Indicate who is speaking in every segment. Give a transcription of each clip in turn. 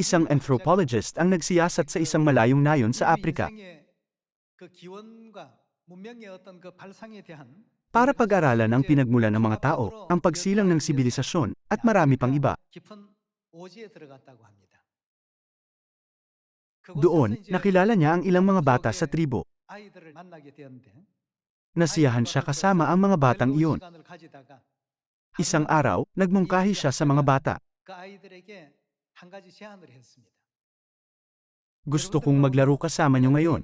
Speaker 1: isang anthropologist ang nagsiyasat sa isang malayong nayon sa Aprika. Para pag-aralan ang pinagmula ng mga tao, ang pagsilang ng sibilisasyon, at marami pang iba. Doon, nakilala niya ang ilang mga bata sa tribo. Nasiyahan siya kasama ang mga batang iyon. Isang araw, nagmungkahi siya sa mga bata.
Speaker 2: 한 가지 제안을 했습니다.
Speaker 1: Gusto kong maglaro kasama nyo ngayon.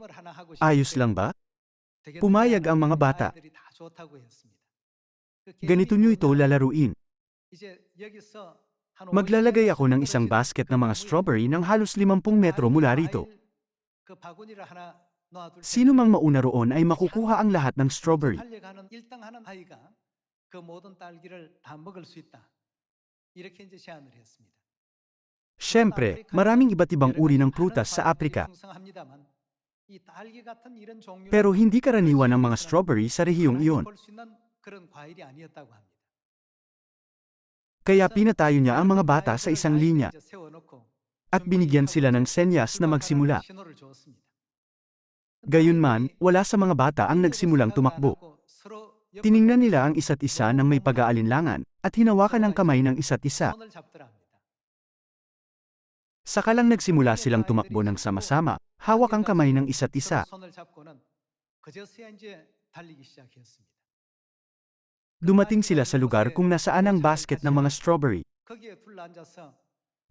Speaker 1: Ayos lang ba? Pumayag ang mga bata. Ganito nyo ito lalaruin. Maglalagay ako ng isang basket ng mga strawberry ng halos 50 metro mula rito. Sino mang mauna roon ay makukuha ang lahat ng strawberry. Siyempre, maraming iba't ibang uri ng prutas sa Aprika. Pero hindi karaniwan ang mga strawberry sa rehiyong iyon. Kaya pinatayo niya ang mga bata sa isang linya at binigyan sila ng senyas na magsimula. Gayunman, wala sa mga bata ang nagsimulang tumakbo. Tiningnan nila ang isa't isa ng may pag-aalinlangan at hinawakan ang kamay ng isa't isa. Saka lang nagsimula silang tumakbo ng sama-sama, hawak ang kamay ng isa't isa. Dumating sila sa lugar kung nasaan ang basket ng mga strawberry.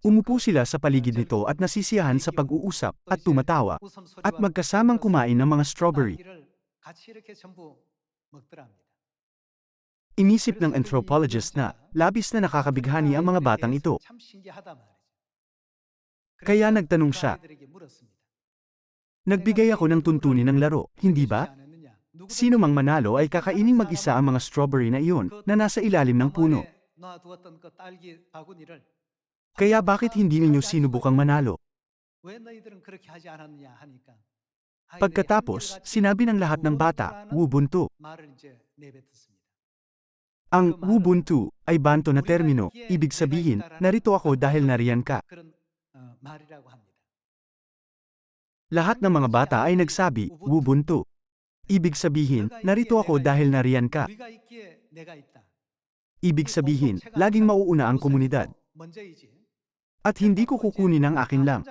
Speaker 1: Umupo sila sa paligid nito at nasisiyahan sa pag-uusap at tumatawa at magkasamang kumain ng mga strawberry. Inisip ng anthropologist na labis na nakakabighani ang mga batang ito. Kaya nagtanong siya. Nagbigay ako ng tuntunin ng laro, hindi ba? Sino mang manalo ay kakaining mag-isa ang mga strawberry na iyon na nasa ilalim ng puno. Kaya bakit hindi ninyo sinubukang manalo? Pagkatapos, sinabi ng lahat ng bata,
Speaker 2: Wubuntu.
Speaker 1: Ang Wubuntu ay banto na termino, ibig sabihin, narito ako dahil nariyan ka. Lahat ng mga bata ay nagsabi, Wubuntu. Ibig sabihin, narito ako dahil nariyan ka. Ibig sabihin, laging mauuna ang komunidad. At hindi ko kukunin ang akin lang.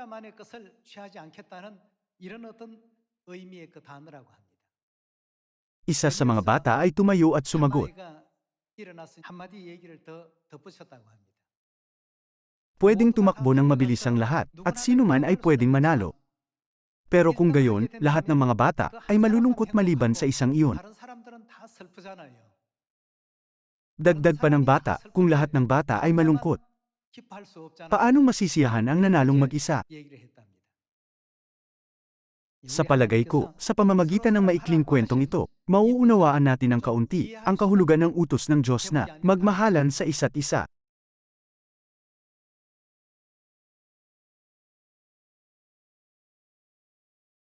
Speaker 1: Isa sa mga bata ay tumayo at sumagot pwedeng tumakbo ng mabilis ang lahat, at sino man ay pwedeng manalo. Pero kung gayon, lahat ng mga bata ay malulungkot maliban sa isang iyon. Dagdag pa ng bata, kung lahat ng bata ay malungkot. Paanong masisiyahan ang nanalong mag-isa? Sa palagay ko, sa pamamagitan ng maikling kwentong ito, mauunawaan natin ang kaunti, ang kahulugan ng utos ng Diyos na magmahalan sa isa't isa.